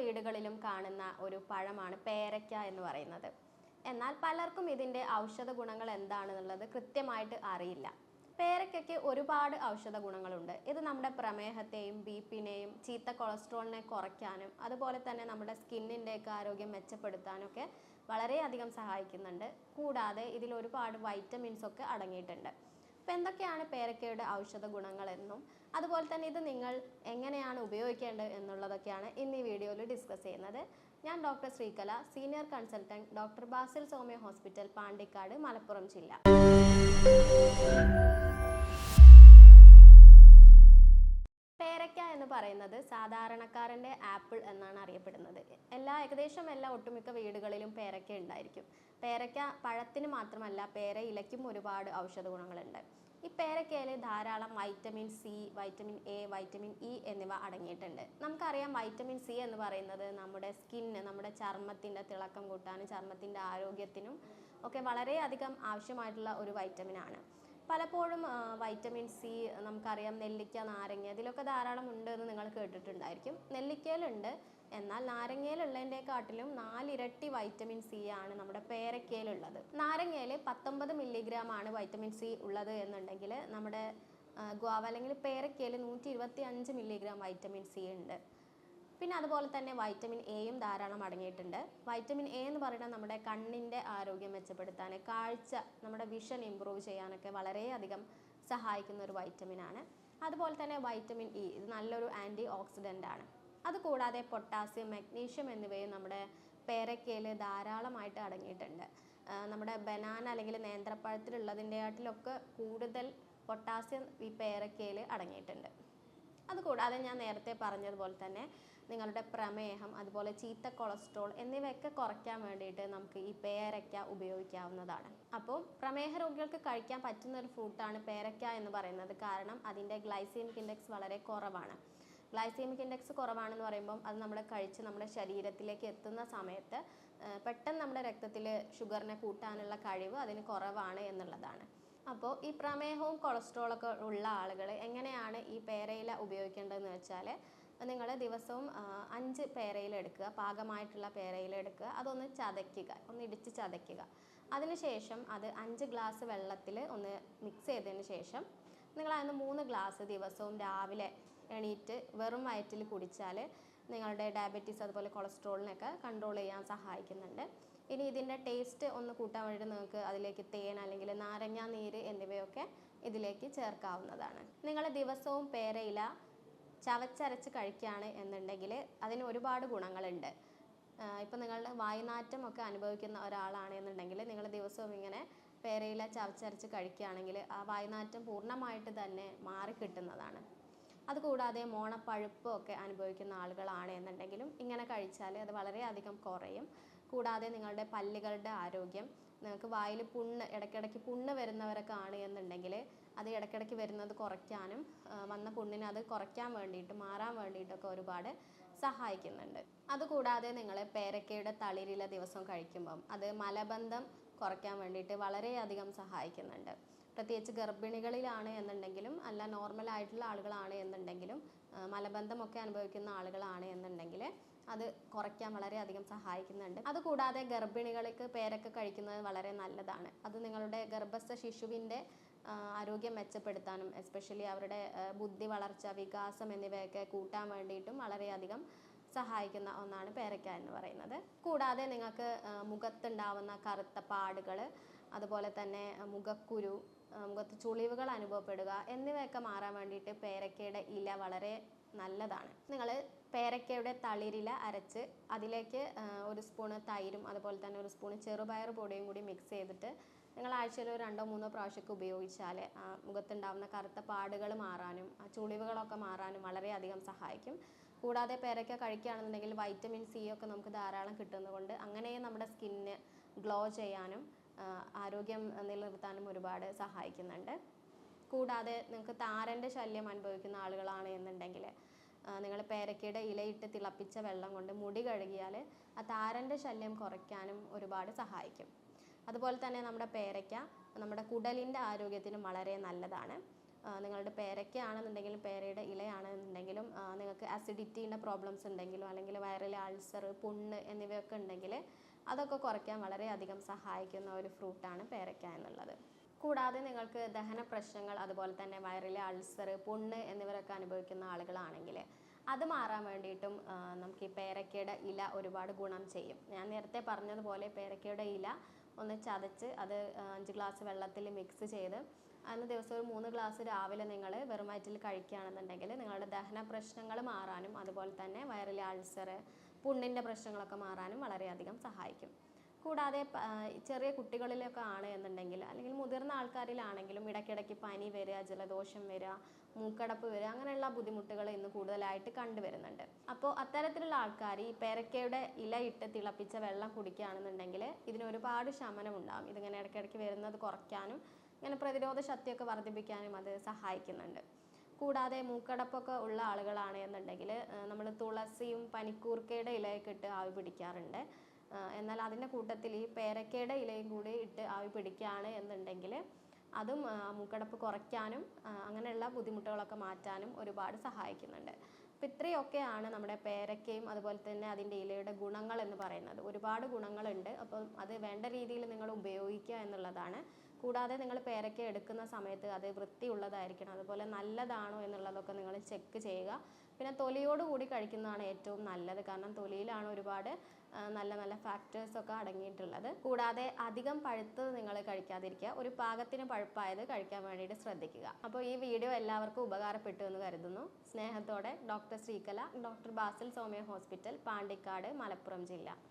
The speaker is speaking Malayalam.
വീടുകളിലും കാണുന്ന ഒരു പഴമാണ് പേരയ്ക്ക എന്ന് പറയുന്നത്. എന്നാൽ പലർക്കും ഇതിന്റെ ഔഷധ ഗുണങ്ങൾ എന്താണെന്നുള്ളത് കൃത്യമായിട്ട് അറിയില്ല. പേരയ്ക്കയ്ക്ക് ഒരുപാട് ഔഷധ ഗുണങ്ങളുണ്ട്. ഇത് നമ്മുടെ പ്രമേഹത്തെയും ബി പിനെയും ചീത്ത കൊളസ്ട്രോളിനെ കുറയ്ക്കാനും അതുപോലെ തന്നെ നമ്മുടെ സ്കിന്നിന്റെയൊക്കെ ആരോഗ്യം മെച്ചപ്പെടുത്താനും ഒക്കെ വളരെയധികം സഹായിക്കുന്നുണ്ട്. കൂടാതെ ഇതിൽ ഒരുപാട് വൈറ്റമിൻസ് ഒക്കെ അടങ്ങിയിട്ടുണ്ട്. അപ്പോൾ എന്തൊക്കെയാണ് പേരക്കയുടെ ഔഷധ ഗുണങ്ങളെന്നും അതുപോലെ തന്നെ ഇത് നിങ്ങൾ എങ്ങനെയാണ് ഉപയോഗിക്കേണ്ടത് എന്നുള്ളതൊക്കെയാണ് ഇന്ന് ഈ വീഡിയോയിൽ ഡിസ്കസ് ചെയ്യുന്നത്. ഞാൻ doctor Sreekala senior consultant doctor Basil Soumya hospital Pandikkad Malappuram ജില്ല. സാധാരണക്കാരന്റെ ആപ്പിൾ എന്നാണ് അറിയപ്പെടുന്നത്. എല്ലാ ഏകദേശം എല്ലാ ഒട്ടുമിക്ക വീടുകളിലും പേരയ്ക്ക ഉണ്ടായിരിക്കും. പേരയ്ക്ക പഴത്തിന് മാത്രമല്ല പേര ഇലയ്ക്കും ഒരുപാട് ഔഷധ ഗുണങ്ങളുണ്ട്. ഈ പേരക്കയിൽ ധാരാളം vitamin C vitamin A vitamin E എന്നിവ അടങ്ങിയിട്ടുണ്ട്. നമുക്കറിയാം വൈറ്റമിൻ സി എന്ന് പറയുന്നത് നമ്മുടെ സ്കിന്ന് നമ്മുടെ ചർമ്മത്തിന്റെ തിളക്കം കൂട്ടാനും ചർമ്മത്തിന്റെ ആരോഗ്യത്തിനും ഒക്കെ വളരെയധികം ആവശ്യമായിട്ടുള്ള ഒരു വൈറ്റമിനാണ് പലപ്പോഴും വൈറ്റമിൻ സി നമുക്കറിയാം നെല്ലിക്ക നാരങ്ങ ഇതിലൊക്കെ ധാരാളം ഉണ്ട് എന്ന് നിങ്ങൾ കേട്ടിട്ടുണ്ടായിരിക്കും. നെല്ലിക്കയിലുണ്ട്. എന്നാൽ നാരങ്ങയിലുള്ളതിന്റെക്കാട്ടിലും നാലിരട്ടി വൈറ്റമിൻ സി ആണ് നമ്മുടെ പേരക്കയിലുള്ളത്. നാരങ്ങയിൽ പത്തൊമ്പത് മില്ലിഗ്രാം ആണ് വൈറ്റമിൻ സി ഉള്ളത് എന്നുണ്ടെങ്കിൽ നമ്മുടെ ഗ്വാവ അല്ലെങ്കിൽ പേരക്കയിൽ നൂറ്റി ഇരുപത്തി അഞ്ച് മില്ലിഗ്രാം വൈറ്റമിൻ സി ഉണ്ട്. പിന്നെ അതുപോലെ തന്നെ വൈറ്റമിൻ എയും ധാരാളം അടങ്ങിയിട്ടുണ്ട്. വൈറ്റമിൻ എ എന്ന് പറയുന്നത് നമ്മുടെ കണ്ണിന്റെ ആരോഗ്യം മെച്ചപ്പെടുത്താൻ കാഴ്ച നമ്മുടെ വിഷൻ ഇമ്പ്രൂവ് ചെയ്യാനൊക്കെ വളരെയധികം സഹായിക്കുന്ന ഒരു വൈറ്റമിനാണ് അതുപോലെ തന്നെ വൈറ്റമിൻ ഇ ഇത് നല്ലൊരു ആന്റി ഓക്സിഡന്റ് ആണ്. അതുകൂടാതെ പൊട്ടാസ്യം മഗ്നീഷ്യം എന്നിവയും നമ്മുടെ പേരക്കയിൽ ധാരാളമായിട്ട് അടങ്ങിയിട്ടുണ്ട്. നമ്മുടെ ബനാന അല്ലെങ്കിൽ നേന്ത്രപ്പഴത്തിലുള്ളതിന്റെ ആട്ടിലൊക്കെ കൂടുതൽ പൊട്ടാസ്യം ഈ പേരക്കയിൽ അടങ്ങിയിട്ടുണ്ട്. അതുകൂടാതെ ഞാൻ നേരത്തെ പറഞ്ഞതുപോലെ തന്നെ നിങ്ങളുടെ പ്രമേഹം അതുപോലെ ചീത്ത കൊളസ്ട്രോൾ എന്നിവയൊക്കെ കുറയ്ക്കാൻ വേണ്ടിയിട്ട് നമുക്ക് ഈ പേരയ്ക്ക ഉപയോഗിക്കാവുന്നതാണ്. അപ്പോൾ പ്രമേഹ രോഗികൾക്ക് കഴിക്കാൻ പറ്റുന്ന ഒരു ഫ്രൂട്ടാണ് പേരയ്ക്ക എന്ന് പറയുന്നത്. കാരണം അതിന്റെ ഗ്ലൈസീമിക് ഇൻഡെക്സ് വളരെ കുറവാണ്. ഗ്ലൈസീമിക് ഇൻഡെക്സ് കുറവാണെന്ന് പറയുമ്പം അത് നമ്മൾ കഴിച്ച് നമ്മുടെ ശരീരത്തിലേക്ക് എത്തുന്ന സമയത്ത് പെട്ടെന്ന് നമ്മുടെ രക്തത്തിൽ ഷുഗറിനെ കൂട്ടാനുള്ള കഴിവ് അതിന് കുറവാണ് എന്നുള്ളതാണ്. അപ്പോൾ ഈ പ്രമേഹവും കൊളസ്ട്രോളൊക്കെ ഉള്ള ആളുകൾ എങ്ങനെയാണ് ഈ പേരയില ഉപയോഗിക്കേണ്ടതെന്ന് വെച്ചാൽ നിങ്ങൾ ദിവസവും അഞ്ച് പേരയില എടുക്കുക പാകമായിട്ടുള്ള പേരയില എടുക്കുക അതൊന്ന് ചതയ്ക്കുക ഒന്ന് ഇടിച്ച് ചതയ്ക്കുക. അതിനുശേഷം അത് അഞ്ച് ഗ്ലാസ് വെള്ളത്തിൽ ഒന്ന് മിക്സ് ചെയ്തതിന് ശേഷം നിങ്ങൾ അതിന് മൂന്ന് ഗ്ലാസ് ദിവസവും രാവിലെ എണീറ്റ് വെറും വയറ്റിൽ കുടിച്ചാൽ നിങ്ങളുടെ ഡയബറ്റീസ് അതുപോലെ കൊളസ്ട്രോളിനൊക്കെ കൺട്രോൾ ചെയ്യാൻ സഹായിക്കുന്നുണ്ട്. ഇനി ഇതിന്റെ ടേസ്റ്റ് ഒന്ന് കൂട്ടാൻ വേണ്ടി നിങ്ങൾക്ക് അതിലേക്ക് തേൻ അല്ലെങ്കിൽ നാരങ്ങ നീര് എന്നിവയൊക്കെ ഇതിലേക്ക് ചേർക്കാവുന്നതാണ്. നിങ്ങൾ ദിവസവും പേരയില ചവച്ചരച്ച് കഴിക്കുകയാണ് എന്നുണ്ടെങ്കിൽ അതിന് ഒരുപാട് ഗുണങ്ങളുണ്ട്. ഇപ്പം നിങ്ങളുടെ വായുനാറ്റമൊക്കെ അനുഭവിക്കുന്ന ഒരാളാണ് എന്നുണ്ടെങ്കിൽ നിങ്ങൾ ദിവസവും ഇങ്ങനെ പേരയില ചവച്ചരച്ച് കഴിക്കുകയാണെങ്കിൽ ആ വായുനാറ്റം പൂർണമായിട്ട് തന്നെ മാറിക്കിട്ടുന്നതാണ്. അതുകൂടാതെ മോണപ്പഴുപ്പ് ഒക്കെ അനുഭവിക്കുന്ന ആളുകളാണ് എന്നുണ്ടെങ്കിലും ഇങ്ങനെ കഴിച്ചാൽ അത് വളരെയധികം കുറയും. കൂടാതെ നിങ്ങളുടെ പല്ലുകളുടെ ആരോഗ്യം നിങ്ങൾക്ക് വായിൽ പുണ്ണ് ഇടയ്ക്കിടയ്ക്ക് പുണ്ണ് വരുന്നവരൊക്കെ ആണ് എന്നുണ്ടെങ്കിൽ അത് ഇടയ്ക്കിടയ്ക്ക് വരുന്നത് കുറയ്ക്കാനും വന്ന പുണ്ണിനെ അത് കുറയ്ക്കാൻ വേണ്ടിയിട്ട് മാറാൻ വേണ്ടിയിട്ടൊക്കെ ഒരുപാട് സഹായിക്കുന്നുണ്ട്. അതുകൂടാതെ നിങ്ങൾ പേരക്കയുടെ തളിരില ദിവസം കഴിക്കുമ്പം അത് മലബന്ധം കുറയ്ക്കാൻ വേണ്ടിയിട്ട് വളരെയധികം സഹായിക്കുന്നുണ്ട്. പ്രത്യേകിച്ച് ഗർഭിണികളിലാണ് എന്നുണ്ടെങ്കിലും അല്ല നോർമൽ ആയിട്ടുള്ള ആളുകളാണ് എന്നുണ്ടെങ്കിലും മലബന്ധമൊക്കെ അനുഭവിക്കുന്ന ആളുകളാണ് എന്നുണ്ടെങ്കിൽ അത് കുറയ്ക്കാൻ വളരെയധികം സഹായിക്കുന്നുണ്ട്. അതുകൂടാതെ ഗർഭിണികൾക്ക് പേരൊക്കെ കഴിക്കുന്നത് വളരെ നല്ലതാണ്. അത് നിങ്ങളുടെ ഗർഭസ്ഥ ശിശുവിന്റെ ആരോഗ്യം മെച്ചപ്പെടുത്താനും എസ്പെഷ്യലി അവരുടെ ബുദ്ധി വളർച്ച വികാസം എന്നിവയൊക്കെ കൂട്ടാൻ വേണ്ടിയിട്ടും വളരെയധികം സഹായിക്കുന്ന ഒന്നാണ് പേരക്ക എന്ന് പറയുന്നത്. കൂടാതെ നിങ്ങൾക്ക് മുഖത്തുണ്ടാവുന്ന കറുത്ത പാടുകൾ അതുപോലെ തന്നെ മുഖക്കുരു മുഖത്ത് ചുളിവുകൾ അനുഭവപ്പെടുക എന്നിവയൊക്കെ മാറാൻ വേണ്ടിയിട്ട് പേരക്കയുടെ ഇല വളരെ നല്ലതാണ്. നിങ്ങൾ പേരക്കയുടെ തളിരില അരച്ച് അതിലേക്ക് ഒരു സ്പൂണ് തൈരും അതുപോലെ തന്നെ ഒരു സ്പൂണ് ചെറുപയർ പൊടിയും കൂടി മിക്സ് ചെയ്തിട്ട് നിങ്ങൾ ആഴ്ചയിൽ ഒരു രണ്ടോ മൂന്നോ പ്രാവശ്യമൊക്കെ ഉപയോഗിച്ചാൽ മുഖത്തുണ്ടാവുന്ന കറുത്ത പാടുകൾ മാറാനും ആ ചുളിവുകളൊക്കെ മാറാനും വളരെയധികം സഹായിക്കും. കൂടാതെ പേരക്ക കഴിക്കുകയാണെന്നുണ്ടെങ്കിൽ വൈറ്റമിൻ സി ഒക്കെ നമുക്ക് ധാരാളം കിട്ടുന്നതുകൊണ്ട് അങ്ങനെയും നമ്മുടെ സ്കിന്ന് ഗ്ലോ ചെയ്യാനും ആരോഗ്യം നിലനിർത്താനും ഒരുപാട് സഹായിക്കുന്നുണ്ട്. കൂടാതെ നിങ്ങൾക്ക് താരന്റെ ശല്യം അനുഭവിക്കുന്ന ആളുകളാണ് എന്നുണ്ടെങ്കിൽ നിങ്ങൾ പേരക്കയുടെ ഇലയിട്ട് തിളപ്പിച്ച വെള്ളം കൊണ്ട് മുടി കഴുകിയാൽ ആ താരന്റെ ശല്യം കുറയ്ക്കാനും ഒരുപാട് സഹായിക്കും. അതുപോലെ തന്നെ നമ്മുടെ പേരയ്ക്ക നമ്മുടെ കുടലിന്റെ ആരോഗ്യത്തിനും വളരെ നല്ലതാണ്. നിങ്ങളുടെ പേരയ്ക്കാണെന്നുണ്ടെങ്കിലും പേരയുടെ ഇലയാണെന്നുണ്ടെങ്കിലും നിങ്ങൾക്ക് അസിഡിറ്റീന്റെ പ്രോബ്ലംസ് ഉണ്ടെങ്കിലും അല്ലെങ്കിൽ വയറിലെ അൾസർ പുണ്ണ് എന്നിവയൊക്കെ ഉണ്ടെങ്കിൽ അതൊക്കെ കുറയ്ക്കാൻ വളരെയധികം സഹായിക്കുന്ന ഒരു ഫ്രൂട്ടാണ് പേരയ്ക്ക എന്നുള്ളത്. കൂടാതെ നിങ്ങൾക്ക് ദഹന പ്രശ്നങ്ങൾ അതുപോലെ തന്നെ വയറിലെ അൾസർ പുണ്ണ് എന്നിവരൊക്കെ അനുഭവിക്കുന്ന ആളുകളാണെങ്കിൽ അത് മാറാൻ വേണ്ടിയിട്ടും നമുക്ക് ഈ പേരക്കയുടെ ഇല ഒരുപാട് ഗുണം ചെയ്യും. ഞാൻ നേരത്തെ പറഞ്ഞതുപോലെ പേരക്കയുടെ ഇല ഒന്ന് ചതച്ച് അത് അഞ്ച് ഗ്ലാസ് വെള്ളത്തിൽ മിക്സ് ചെയ്ത് അന്ന് ദിവസം ഒരു മൂന്ന് ഗ്ലാസ് രാവിലെ നിങ്ങൾ വെറും വയറ്റിൽ കഴിക്കുകയാണെന്നുണ്ടെങ്കിൽ നിങ്ങളുടെ ദഹന പ്രശ്നങ്ങൾ മാറാനും അതുപോലെ തന്നെ വയറിലെ അൾസർ പുണ്ണിന്റെ പ്രശ്നങ്ങളൊക്കെ മാറാനും വളരെയധികം സഹായിക്കും. കൂടാതെ ചെറിയ കുട്ടികളിലൊക്കെ ആണ് എന്നുണ്ടെങ്കിൽ അല്ലെങ്കിൽ മുതിർന്ന ആൾക്കാരിലാണെങ്കിലും ഇടയ്ക്കിടയ്ക്ക് പനി വരിക ജലദോഷം വരിക മൂക്കടപ്പ് വരിക അങ്ങനെയുള്ള ബുദ്ധിമുട്ടുകൾ ഇന്ന് കൂടുതലായിട്ട് കണ്ടുവരുന്നുണ്ട്. അപ്പോൾ അത്തരത്തിലുള്ള ആൾക്കാർ ഈ പേരക്കയുടെ ഇല ഇട്ട് തിളപ്പിച്ച വെള്ളം കുടിക്കുകയാണെന്നുണ്ടെങ്കിൽ ഇതിന് ഒരുപാട് ശമനം ഉണ്ടാകും ഇതിങ്ങനെ ഇടയ്ക്കിടയ്ക്ക് വരുന്നത് കുറയ്ക്കാനും ഇങ്ങനെ പ്രതിരോധ ശക്തിയൊക്കെ വർദ്ധിപ്പിക്കാനും അത് സഹായിക്കുന്നുണ്ട്. കൂടാതെ മൂക്കടപ്പൊക്കെ ഉള്ള ആളുകളാണ് എന്നുണ്ടെങ്കിൽ നമ്മൾ തുളസിയും പനിക്കൂർക്കയുടെ ഇലയൊക്കെ ഇട്ട് ആവി പിടിക്കാറുണ്ട്. എന്നാൽ അതിന്റെ കൂട്ടത്തിൽ ഈ പേരക്കയുടെ ഇലയും കൂടി ഇട്ട് ആവി പിടിക്കുകയാണ് എന്നുണ്ടെങ്കിൽ അതും മൂക്കടപ്പ് കുറയ്ക്കാനും അങ്ങനെയുള്ള ബുദ്ധിമുട്ടുകളൊക്കെ മാറ്റാനും ഒരുപാട് സഹായിക്കുന്നുണ്ട്. അപ്പം ഇത്രയൊക്കെയാണ് നമ്മുടെ പേരക്കയും അതുപോലെ തന്നെ അതിന്റെ ഇലയുടെ ഗുണങ്ങൾ എന്ന് പറയുന്നത്. ഒരുപാട് ഗുണങ്ങളുണ്ട്. അപ്പം അത് വേണ്ട രീതിയിൽ നിങ്ങൾ ഉപയോഗിക്കുക എന്നുള്ളതാണ് കൂടാതെ നിങ്ങൾ പേരക്ക എടുക്കുന്ന സമയത്ത് അത് വൃത്തിയുള്ളതായിരിക്കണം. അതുപോലെ നല്ലതാണോ എന്നുള്ളതൊക്കെ നിങ്ങൾ ചെക്ക് ചെയ്യുക. പിന്നെ തൊലിയോട് കൂടി കഴിക്കുന്നതാണ് ഏറ്റവും നല്ലത്. കാരണം തൊലിയിലാണ് ഒരുപാട് നല്ല നല്ല ഫാക്ടേഴ്സ് ഒക്കെ അടങ്ങിയിട്ടുള്ളത്. കൂടാതെ അധികം പഴുത്തത് നിങ്ങൾ കഴിക്കാതിരിക്കുക. ഒരു പാകത്തിന് പഴുപ്പായത് കഴിക്കാൻ വേണ്ടിയിട്ട് ശ്രദ്ധിക്കുക. അപ്പോൾ ഈ വീഡിയോ എല്ലാവർക്കും ഉപകാരപ്പെട്ടു എന്ന് കരുതുന്നു. സ്നേഹത്തോടെ doctor Sreekala doctor Basil Soumya hospital Pandikkad Malappuram ജില്ല.